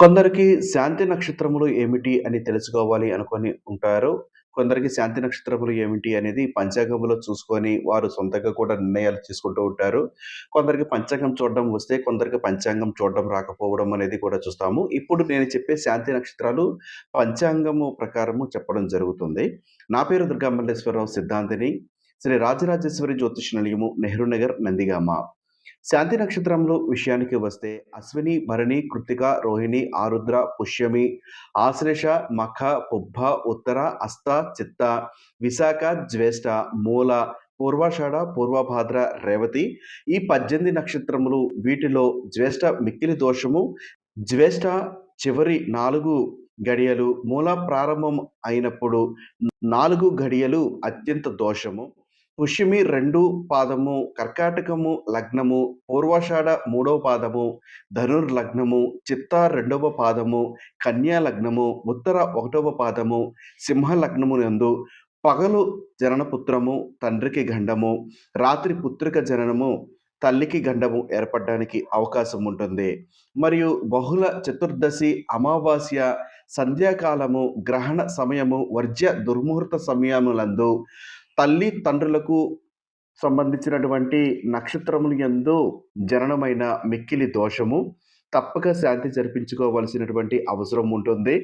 కొందరికి శాంతి నక్షత్రములు ఏమిటి అని తెలుసుకోవాలి అనుకొని ఉంటారు. కొందరికి శాంతి నక్షత్రములు ఏమిటి అనేది పంచాంగంలో చూసుకొని వారు సొంతంగా కూడా నిర్ణయాలు తీసుకుంటూ ఉంటారు. కొందరికి పంచాంగం చూడడం వస్తే, కొందరికి పంచాంగం చూడడం రాకపోవడం అనేది కూడా చూస్తాము. ఇప్పుడు నేను చెప్పే శాంతి నక్షత్రాలు పంచాంగము ప్రకారము చెప్పడం జరుగుతుంది. నా పేరు దుర్గా మల్లేశ్వరరావు సిద్ధాంతిని. శ్రీ రాజరాజేశ్వరి జ్యోతిష్ నిలయము, నెహ్రూ నగర్, నందిగామ. శాంతి నక్షత్రములు విషయానికి వస్తే అశ్విని, భరణి, కృత్తిక, రోహిణి, ఆరుద్ర, పుష్యమి, ఆశ్లేష, మఖ, పుబ్బ, ఉత్తర, అస్త చిత్త, విశాఖ, జ్యేష్ఠ, మూల, పూర్వాషాఢ, పూర్వభాద్ర, రేవతి ఈ 18 నక్షత్రములు వీటిలో జ్యేష్ఠ మిక్కిలి దోషము. జ్యేష్ఠ చివరి నాలుగు గడియలు మూల ప్రారంభం అయినప్పుడు నాలుగు గడియలు అత్యంత దోషము. పుష్యమి రెండు పాదము, కర్కాటకము లగ్నము, పూర్వాషాఢ మూడవ పాదము, ధనుర్ లగ్నము, చిత్త రెండవ పాదము, కన్యా లగ్నము, ఉత్తర ఒకటవ పాదము, సింహ లగ్నమునందు పగలు జననపుత్రము, తండ్రికి గండము, రాత్రి పుత్రిక జననము, తల్లికి గండము ఏర్పడడానికి అవకాశం ఉంటుంది. మరియు బహుళ చతుర్దశి, అమావాస్య, సంధ్యాకాలము, గ్రహణ సమయము, వర్జ్య దుర్ముహూర్త సమయములందు తల్లి తండ్రులకు సంబంధించినటువంటి నక్షత్రములు ఎందు జననమైన మిక్కిలి దోషము. తప్పక శాంతి జరిపించుకోవాల్సినటువంటి అవసరం ఉంటుంది.